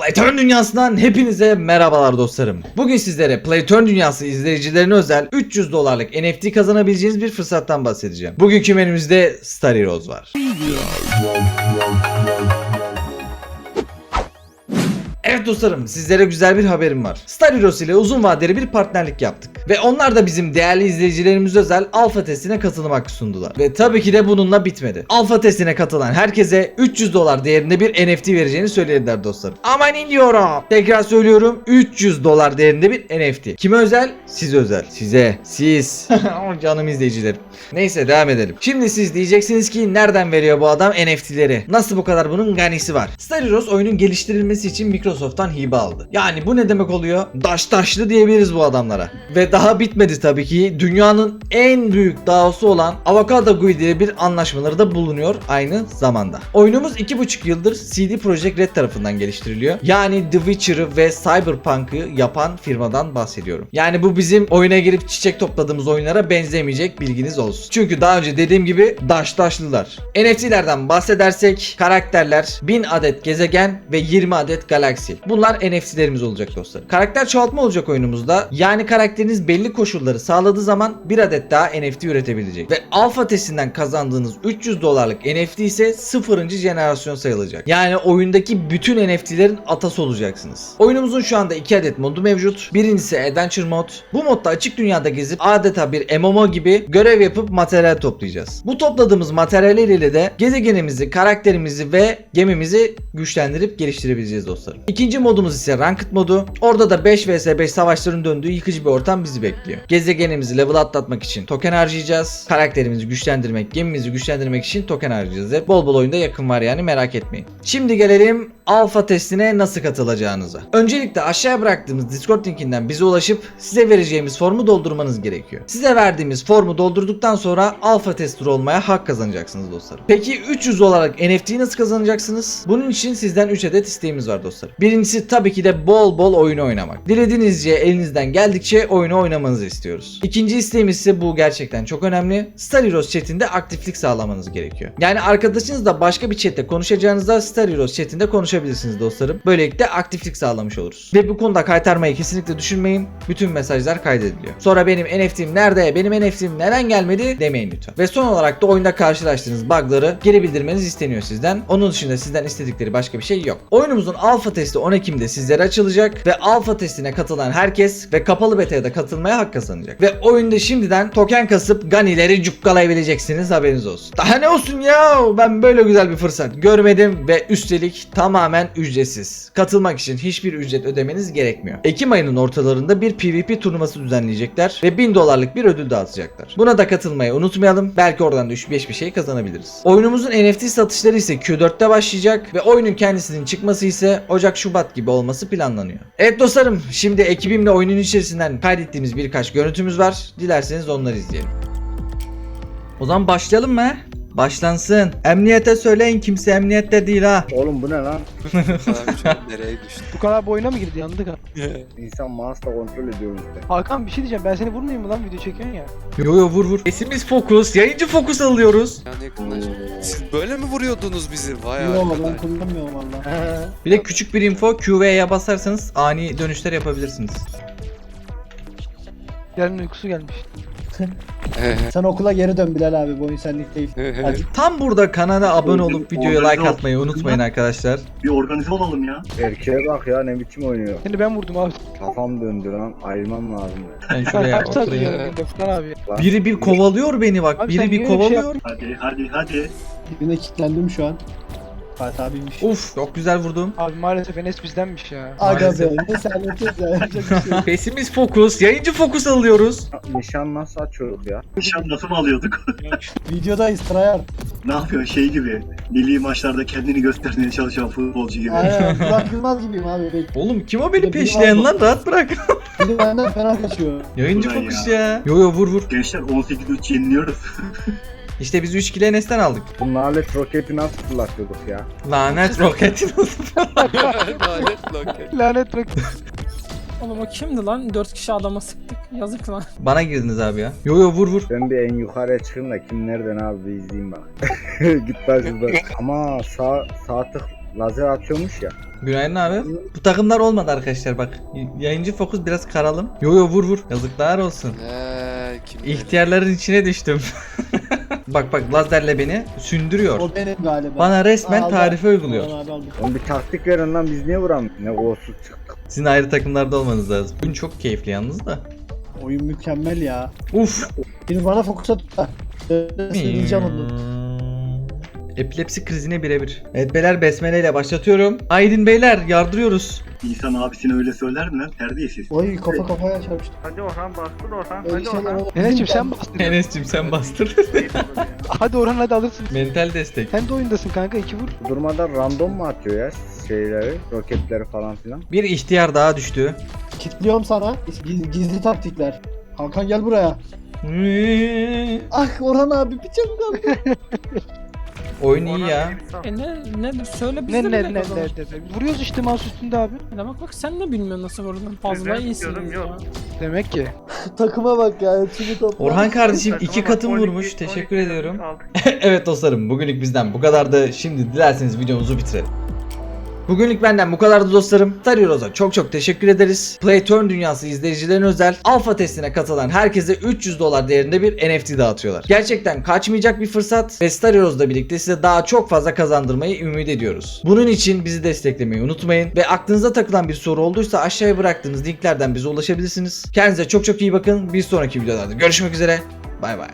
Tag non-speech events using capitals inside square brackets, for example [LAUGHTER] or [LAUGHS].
Playturn dünyasından hepinize merhabalar dostlarım. Bugün sizlere Playturn dünyası izleyicilerine özel 300 dolarlık NFT kazanabileceğiniz bir fırsattan bahsedeceğim. Bugünkü menümüzde Star Heroes var. Evet dostlarım sizlere güzel bir haberim var. Star Heroes ile uzun vadeli bir partnerlik yaptık. Ve onlar da bizim değerli izleyicilerimiz özel alfa testine katılım hakkı sundular. Ve tabii ki de bununla bitmedi. Alfa testine katılan herkese 300 dolar değerinde bir NFT vereceğini söylediler dostlarım. Aman diyorum. Tekrar söylüyorum 300 dolar değerinde bir NFT. Kime özel? Size özel. Size. Siz. [LAUGHS] Canım izleyicilerim. Neyse devam edelim. Şimdi siz diyeceksiniz ki nereden veriyor bu adam NFT'leri? Nasıl bu kadar bunun ganisi var? Star Heroes oyunun geliştirilmesi için Microsoft'tan hibe aldı. Yani bu ne demek oluyor? Daş taşlı diyebiliriz bu adamlara. Ve daha bitmedi tabii ki. Dünyanın en büyük dağısı olan Avocado GUI diye bir anlaşmaları da bulunuyor aynı zamanda. Oyunumuz 2,5 yıldır CD Projekt Red tarafından geliştiriliyor. Yani The Witcher'ı ve Cyberpunk'ı yapan firmadan bahsediyorum. Yani bu bizim oyuna girip çiçek topladığımız oyunlara benzemeyecek bilginiz olsun. Çünkü daha önce dediğim gibi daş taşlılar. NFT'lerden bahsedersek karakterler, 1000 adet gezegen ve 20 adet galaksi. Bunlar NFT'lerimiz olacak dostlar. Karakter çoğaltma olacak oyunumuzda. Yani karakteriniz belli koşulları sağladığı zaman bir adet daha NFT üretebilecek. Ve alfa testinden kazandığınız 300 dolarlık NFT ise 0. jenerasyon sayılacak. Yani oyundaki bütün NFT'lerin atası olacaksınız. Oyunumuzun şu anda 2 adet modu mevcut. Birincisi Adventure mod. Bu modda açık dünyada gezip adeta bir MMO gibi görev yapıp materyal toplayacağız. Bu topladığımız materyaller ile de gezegenimizi, karakterimizi ve gemimizi güçlendirip geliştirebileceğiz dostlarım. İkinci modumuz ise Ranked modu. Orada da 5 vs 5 savaşların döndüğü yıkıcı bir ortam bizi bekliyor. Gezegenimizi level atlatmak için token harcayacağız. Karakterimizi güçlendirmek, gemimizi güçlendirmek için token harcayacağız. Hep bol bol oyunda yakın var yani merak etmeyin. Şimdi gelelim alfa testine nasıl katılacağınıza. Öncelikle aşağıya bıraktığımız Discord linkinden bize ulaşıp size vereceğimiz formu doldurmanız gerekiyor. Size verdiğimiz formu doldurduktan sonra alfa tester olmaya hak kazanacaksınız dostlarım. Peki 300 olarak NFT'yi nasıl kazanacaksınız? Bunun için sizden 3 adet isteğimiz var dostlarım. Birincisi tabii ki de bol bol oyun oynamak. Dilediğinizce elinizden geldikçe oyunu oynamanızı istiyoruz. İkinci isteğimiz ise bu gerçekten çok önemli. Star Heroes chatinde aktiflik sağlamanız gerekiyor. Yani arkadaşınızla başka bir chatte konuşacağınızda Star Heroes chatinde konuşabilirsiniz dostlarım. Böylelikle aktiflik sağlamış oluruz. Ve bu konuda kaytarmayı kesinlikle düşünmeyin. Bütün mesajlar kaydediliyor. Sonra benim NFT'm nerede, benim NFT'm neden gelmedi demeyin lütfen. Ve son olarak da oyunda karşılaştığınız bug'ları geri bildirmeniz isteniyor sizden. Onun dışında sizden istedikleri başka bir şey yok. Oyunumuzun alfa testi 10 Ekim'de sizlere açılacak ve alfa testine katılan herkes ve kapalı beta'ya da katılmaya hak kazanacak. Ve oyunda şimdiden token kasıp ganileri cukkalayabileceksiniz haberiniz olsun. Daha ne olsun ya ben böyle güzel bir fırsat görmedim ve üstelik tamamen ücretsiz. Katılmak için hiçbir ücret ödemeniz gerekmiyor. Ekim ayının ortalarında bir PvP turnuvası düzenleyecekler ve 1000 dolarlık bir ödül dağıtacaklar. Buna da katılmayı unutmayalım. Belki oradan da 3-5 bir şey kazanabiliriz. Oyunumuzun NFT satışları ise Q4'te başlayacak ve oyunun kendisinin çıkması ise Ocak-Şubat gibi olması planlanıyor. Evet dostlarım şimdi ekibimle oyunun içerisinden kaydettiğimiz birkaç görüntümüz var. Dilerseniz onları izleyelim. O zaman başlayalım mı? Başlansın. Emniyete söyleyin kimse emniyette değil ha. Oğlum bu ne lan? Abi şu an nereye düştü? Bu kadar boyuna mı girdi yandık ha? [LAUGHS] İnsan mouse'la kontrol ediyor işte. Hakan bir şey diyeceğim ben seni vurmayayım mı lan video çekiyorsun ya. Yo yo vur vur. Sesimiz fokus. Yayıncı fokus alıyoruz. Yani yakınlaş. Siz böyle mi vuruyordunuz bizi? Vay Yok ben arkadaş. kullanmıyorum valla. [LAUGHS] Bir de küçük bir info QV'ye basarsanız ani dönüşler yapabilirsiniz. Yarın uykusu gelmiş. Sen okula geri dön Bilal abi bu oyun senlik değil. Hadi. Tam burada kanala abone olup videoya like atmayı unutmayın arkadaşlar. Bir organize olalım ya. Erkeğe bak ya ne biçim oynuyor. Seni ben vurdum abi. Kafam döndü lan. Ayırmam lazım. Ben şuraya kaç saat oturayım. Furkan abi? Biri bir kovalıyor beni bak. Abi Biri bir niye öyle bir şey kovalıyor. Hadi hadi hadi. Dibine kilitlendim şu an. Fatih abiymiş. Uf çok güzel vurdum. Abi maalesef Enes bizdenmiş ya. Aga be ne sen ötüyorsun ya yapacak bir şey yok. [LAUGHS] Sesimiz fokus. Yayıncı fokus alıyoruz. Nişan nasıl açıyoruz ya? Nişan nasıl mı alıyorduk? [LAUGHS] Videodayız tryhard. ne yapıyor şey gibi. Milli maçlarda kendini göstermeye çalışan futbolcu gibi. Aynen [LAUGHS] Burak Yılmaz gibiyim abi. Bek. Oğlum kim o beni peşleyen lan rahat bırak. Biri benden fena kaçıyor. Yayıncı Ulan fokus ya. ya. Yo yo vur vur. Gençler 18-3 yeniliyoruz. İşte biz 3 kilo Enes'ten aldık. Bu nalet roketi nasıl fırlatıyorduk ya? Lanet roketi nasıl? [LAUGHS] Lanet loket. Lanet bak. Oğlum o kimdi lan? 4 kişi adama sıktık. Yazık lan. [LAUGHS] Bana girdiniz abi ya. Yo yo vur vur. Ben bir en yukarıya çıkayım da kim nereden abi bir izleyeyim bak. [LAUGHS] Git başımdan. Ama sağ, sağ tık Lazer atıyormuş ya. Günaydın abi. Bu takımlar olmadı arkadaşlar bak. Yayıncı fokus biraz karalım. Yo yo vur vur. Yazıklar olsun. Eee kim? İhtiyarların içine düştüm. Bak bak lazerle beni sündürüyor. O benim galiba. Bana resmen Aldı. tarife uyguluyor. Orhan abi aldı. Oğlum bir taktik verin lan biz niye vuramıyoruz? Ne golsuz çıktık. Sizin ayrı takımlarda olmanız lazım. Bugün çok keyifli yalnız da. Oyun mükemmel ya. Uf. Biri bana fokus at. Söyleyeceğim onu. Epilepsi krizine birebir. Evet beyler besmele ile başlatıyorum. Aydın beyler yardırıyoruz. İnsan abisine öyle söyler mi lan? Terbiyesiz. Oy kafa kafaya çarpıştı. Hadi Orhan bastır Orhan. Hadi Orhan. [LAUGHS] Enes'cim sen bastır. Enes'cim sen bastır. Hadi Orhan hadi alırsın. Mental destek. Sen de oyundasın kanka iki vur. Durmadan random mu atıyor ya şeyleri, roketleri falan filan. Bir ihtiyar daha düştü. Kitliyorum sana. Giz- Gizli taktikler. Hakan gel buraya. Ah Orhan abi bir canım kaldı. [LAUGHS] Oyun iyi ya. E ne ne söyle biz Ne de ne ne zaman. ne ne. Vuruyoruz işte mouse üstünde abi. Demek bak sen de bilmiyorsun nasıl vurduğunu. Fazla Ben ya. yok. Demek ki. Takıma bak ya. Hepsini topla. Orhan kardeşim iki bak, katım 12 vurmuş. Teşekkür 12 ediyorum. [LAUGHS] evet dostlarım bugünlük bizden bu kadardı. Şimdi dilerseniz videomuzu bitirelim. Bugünlük benden bu kadardı dostlarım. Staryoroz'a çok çok teşekkür ederiz. Playturn dünyası izleyicilerine özel alfa testine katılan herkese 300 dolar değerinde bir NFT dağıtıyorlar. Gerçekten kaçmayacak bir fırsat ve Starioroz'la birlikte size daha çok fazla kazandırmayı ümit ediyoruz. Bunun için bizi desteklemeyi unutmayın ve aklınıza takılan bir soru olduysa aşağıya bıraktığımız linklerden bize ulaşabilirsiniz. Kendinize çok çok iyi bakın. Bir sonraki videolarda görüşmek üzere. Bay bay.